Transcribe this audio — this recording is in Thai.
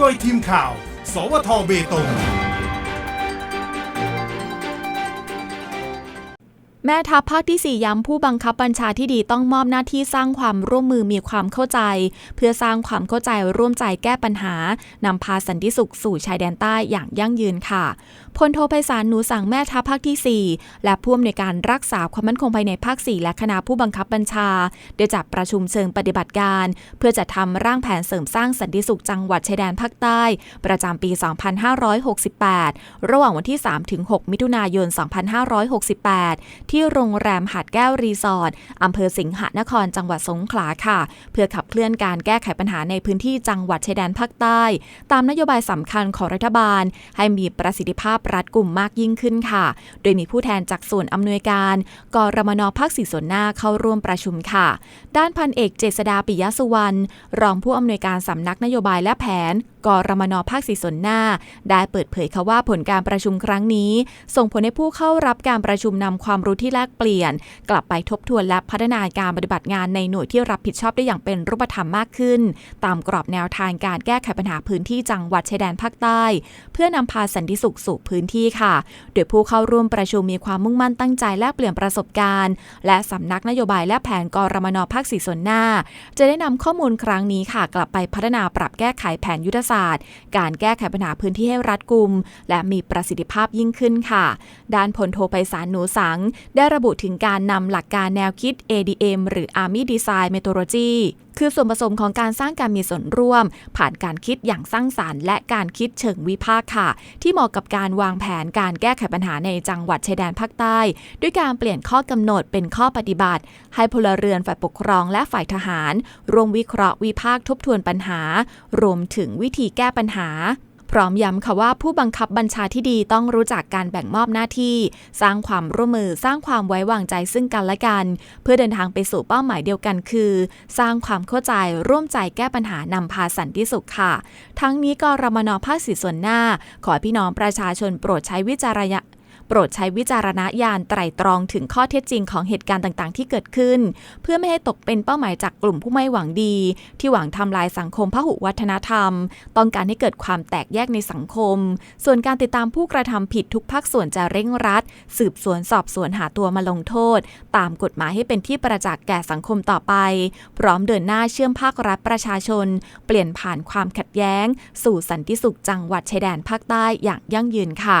โดยทีมข่าว สวทเบตง แม่ทัพภาคที่ 4 ย้ำผู้บังคับบัญชาที่ดีต้องมอบหน้าที่สร้างความร่วมมือมีความเข้าใจ เพื่อสร้างความเข้าใจร่วมใจแก้ปัญหา นำพาสันติสุขสู่ชายแดนใต้อย่างยั่งยืนค่ะพลโทไพศาลหนูสั่งแม่ทัพภาคที่ 4 และผู้อำนวยการรักษาความมั่นคงภายในภาค 4 และคณะผู้บังคับบัญชา ได้จัดประชุมเชิงปฏิบัติการ เพื่อจะทำร่างแผนเสริมสร้างสันติสุขจังหวัดชายแดนภาคใต้ ประจำปี 2568 ระหว่างวันที่ 3-6 มิถุนายน 2568ที่โรงแรมหาดแก้วรีสอร์ทอำเภอสิงหนครจังหวัดสงขลาค่ะ เพื่อขับเคลื่อนการแก้ไขปัญหาในพื้นที่จังหวัดชายแดนภาคใต้ ตามนโยบายสำคัญของรัฐบาล ให้มีประสิทธิภาพรัดกลุ่มมากยิ่งขึ้นค่ะ โดยมีผู้แทนจากส่วนอำนวยการกรมนภาคสี่ส่วนหน้าเข้าร่วมประชุมค่ะ ด้านพันเอกเจษดาปิยสุวรรณรองผู้อำนวยการสำนักนโยบายและแผนกรมนภาคสีส่วนหน้า ได้เปิดเผยค่ะว่าผลการประชุมครั้งนี้ ส่งผลให้ผู้เข้ารับการประชุมนำความรู้ที่แลกเปลี่ยน กลับไปทบทวนและพัฒนาการปฏิบัติงานในหน่วยที่รับผิดชอบได้อย่างเป็นรูปธรรมมากขึ้น ตามกรอบแนวทางการแก้ไขปัญหาพื้นที่จังหวัดชายแดนภาคใต้ เพื่อนำพาสันติสุขสู่พื้นที่ค่ะ โดยผู้เข้าร่วมประชุมมีความมุ่งมั่นตั้งใจแลกเปลี่ยนประสบการณ์ และสำนักนโยบายและแผนกรมนภาคสีส่วนหน้า จะได้นำข้อมูลครั้งนี้ค่ะ กลับไปพัฒนาปรับแก้ไขแผนยุทธศาสตร์ การแก้ไขปัญหาพื้นที่ให้รัดกุม และมีประสิทธิภาพยิ่งขึ้นค่ะ ด้านพลโทไพศาลหนูสัง ได้ระบุถึงการนำหลักการแนวคิด ADM หรือ Army Design Methodology คือส่วนผสมของการสร้างการมีส่วนร่วม ผ่านการคิดอย่างสร้างสารรค์ และการคิดเชิงวิพากษ์ค่ะ ที่เหมาะกับการวางแผนการแก้ไขปัญหาในจังหวัดชายแดนภาคใต้ ด้วยการเปลี่ยนข้อกำหนดเป็นข้อปฏิบัติ ให้พลเรือนฝ่ายปกครองและฝ่ายทหาร ร่วมวิเคราะห์วิพากษ์ทบทวนปัญหา รวมถึงวิธีแก้ปัญหา พร้อมย้ำค่ะว่าผู้บังคับบัญชาที่ดีต้องรู้จักการแบ่งมอบหน้าที่ สร้างความร่วมมือสร้างความไว้วางใจซึ่งกันและกัน เพื่อเดินทางไปสู่เป้าหมายเดียวกันคือ สร้างความเข้าใจร่วมใจแก้ปัญหานำพาสันติสุขค่ะ ทั้งนี้กรมนภาคสีส่วนหน้า ขอพี่น้องประชาชนโปรดใช้วิจารณ โปรดใช้วิจารณญาณไตร่ตรองถึงข้อเท็จจริงของเหตุการณ์ต่างๆ ที่เกิดขึ้น เพื่อไม่ให้ตกเป็นเป้าหมายจากกลุ่มผู้ไม่หวังดี ที่หวังทำลายสังคมพหุวัฒนธรรม ต้องการให้เกิดความแตกแยกในสังคม ส่วนการติดตามผู้กระทำผิดทุกภาคส่วนจะเร่งรัด สืบสวนสอบสวนหาตัวมาลงโทษ ตามกฎหมายให้เป็นที่ประจักษ์แก่สังคมต่อไป พร้อมเดินหน้าเชื่อมภาครัฐประชาชน เปลี่ยนผ่านความขัดแย้ง สู่สันติสุขจังหวัดชายแดนภาคใต้อย่างยั่งยืนค่ะ